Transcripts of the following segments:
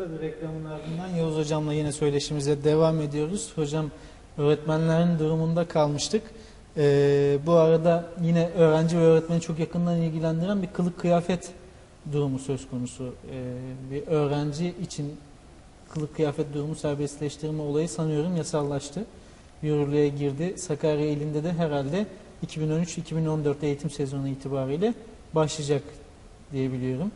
Kısa bir reklamın ardından Yavuz Hocam'la yine söyleşimize devam ediyoruz. Hocam öğretmenlerin durumunda kalmıştık. Ee, bu arada yine öğrenci ve öğretmeni çok yakından ilgilendiren bir kılık kıyafet durumu söz konusu. Ee, bir öğrenci için kılık kıyafet durumu serbestleştirme olayı sanıyorum yasallaştı. Yürürlüğe girdi. Sakarya ilinde de herhalde 2013-2014 eğitim sezonu itibariyle başlayacak diye biliyorum.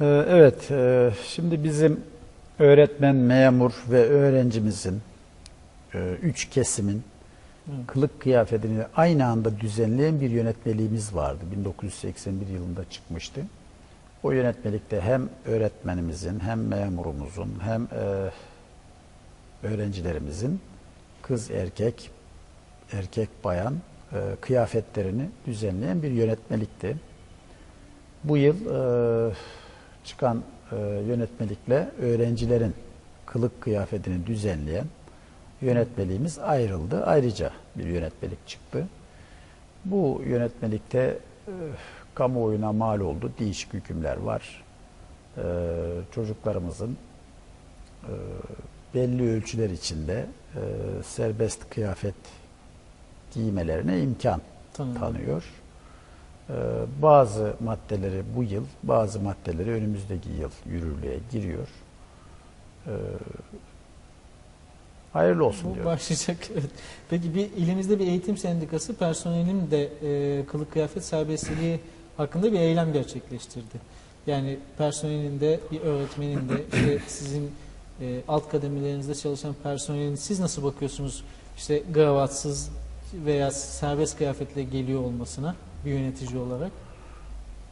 Ee, Evet, e, şimdi bizim öğretmen, memur ve öğrencimizin e, üç kesimin kılık kıyafetini aynı anda düzenleyen bir yönetmeliğimiz vardı. 1981 yılında çıkmıştı. O yönetmelikte hem öğretmenimizin, hem memurumuzun, hem e, öğrencilerimizin kız erkek, erkek bayan kıyafetlerini düzenleyen bir yönetmelikti. Bu yıl çıkan e, yönetmelikle öğrencilerin kılık kıyafetini düzenleyen yönetmeliğimiz ayrıldı. Ayrıca bir yönetmelik çıktı. Bu yönetmelikte e, kamuoyuna mal oldu. Değişik hükümler var. E, çocuklarımızın e, belli ölçüler içinde e, serbest kıyafet giymelerine imkan Tanıyorum. tanıyor. Ee, bazı maddeleri bu yıl, bazı maddeleri önümüzdeki yıl yürürlüğe giriyor. Ee, hayırlı olsun Bu diyorum. başlayacak. evet. Peki bir ilimizde bir eğitim sendikası personelin de e, kılık kıyafet serbestliği hakkında bir eylem gerçekleştirdi. Yani personelin de bir öğretmenin de işte sizin e, alt kademelerinizde çalışan personelin siz nasıl bakıyorsunuz işte gravatsız veya serbest kıyafetle geliyor olmasına bir yönetici olarak?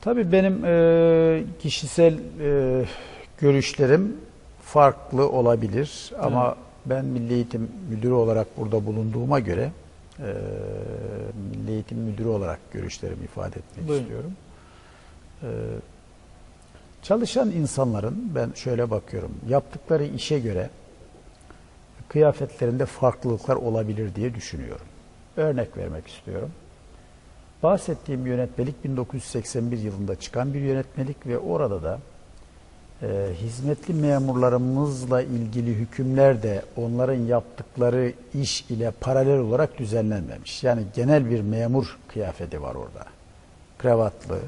Tabii benim e, kişisel e, görüşlerim farklı olabilir ama ben Milli Eğitim Müdürü olarak burada bulunduğuma göre e, Milli Eğitim Müdürü olarak görüşlerimi ifade etmek Buyurun. istiyorum. E, çalışan insanların ben şöyle bakıyorum yaptıkları işe göre kıyafetlerinde farklılıklar olabilir diye düşünüyorum. Örnek vermek istiyorum. Bahsettiğim yönetmelik 1981 yılında çıkan bir yönetmelik ve orada da e, hizmetli memurlarımızla ilgili hükümler de onların yaptıkları iş ile paralel olarak düzenlenmemiş. Yani genel bir memur kıyafeti var orada. Kravatlı,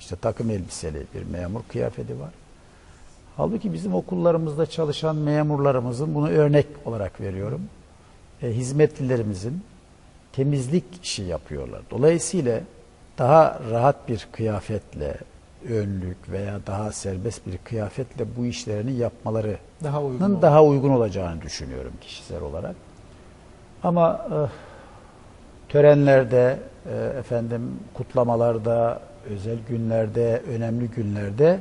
işte takım elbiseli bir memur kıyafeti var. Halbuki bizim okullarımızda çalışan memurlarımızın bunu örnek olarak veriyorum. E, hizmetlilerimizin temizlik işi yapıyorlar. Dolayısıyla daha rahat bir kıyafetle, önlük veya daha serbest bir kıyafetle bu işlerini yapmalarının Daha uygun daha uygun olacağını düşünüyorum kişisel olarak. Ama eh, törenlerde, eh, efendim kutlamalarda, özel günlerde, önemli günlerde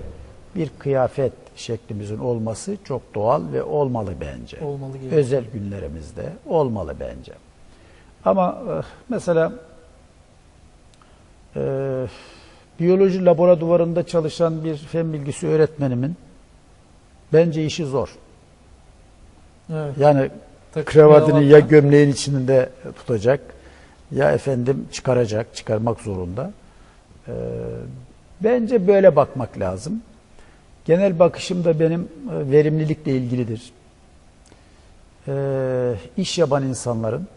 bir kıyafet şeklimizin olması çok doğal ve olmalı bence. olmalı gibi. Özel günlerimizde olmalı bence. Ama eh, mesela eh, biyoloji laboratuvarında çalışan bir fen bilgisi öğretmenimin bence işi zor. Evet. Yani Takım kravatını ya gömleğin içinde tutacak ya efendim çıkaracak, çıkarmak zorunda. Ee, bence böyle bakmak lazım. Genel bakışım da benim e, verimlilikle ilgilidir. Ee, iş yapan insanların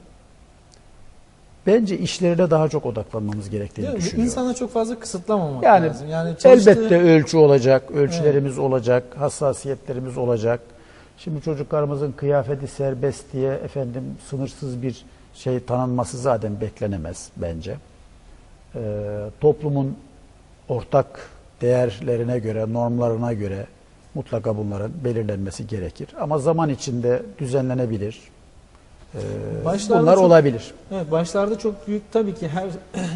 bence işlerine daha çok odaklanmamız gerektiğini Değil düşünüyorum. İnsana çok fazla kısıtlamamak Yani lazım. Yani çalıştığı- Elbette ölçü olacak, ölçülerimiz olacak, hassasiyetlerimiz olacak. Şimdi çocuklarımızın kıyafeti serbest diye efendim sınırsız bir şey tanınması zaten beklenemez bence. Ee, toplumun ortak değerlerine göre, normlarına göre mutlaka bunların belirlenmesi gerekir. Ama zaman içinde düzenlenebilir. Ee, Başlarda bunlar çok- olabilir. Evet, başlarda çok büyük tabii ki her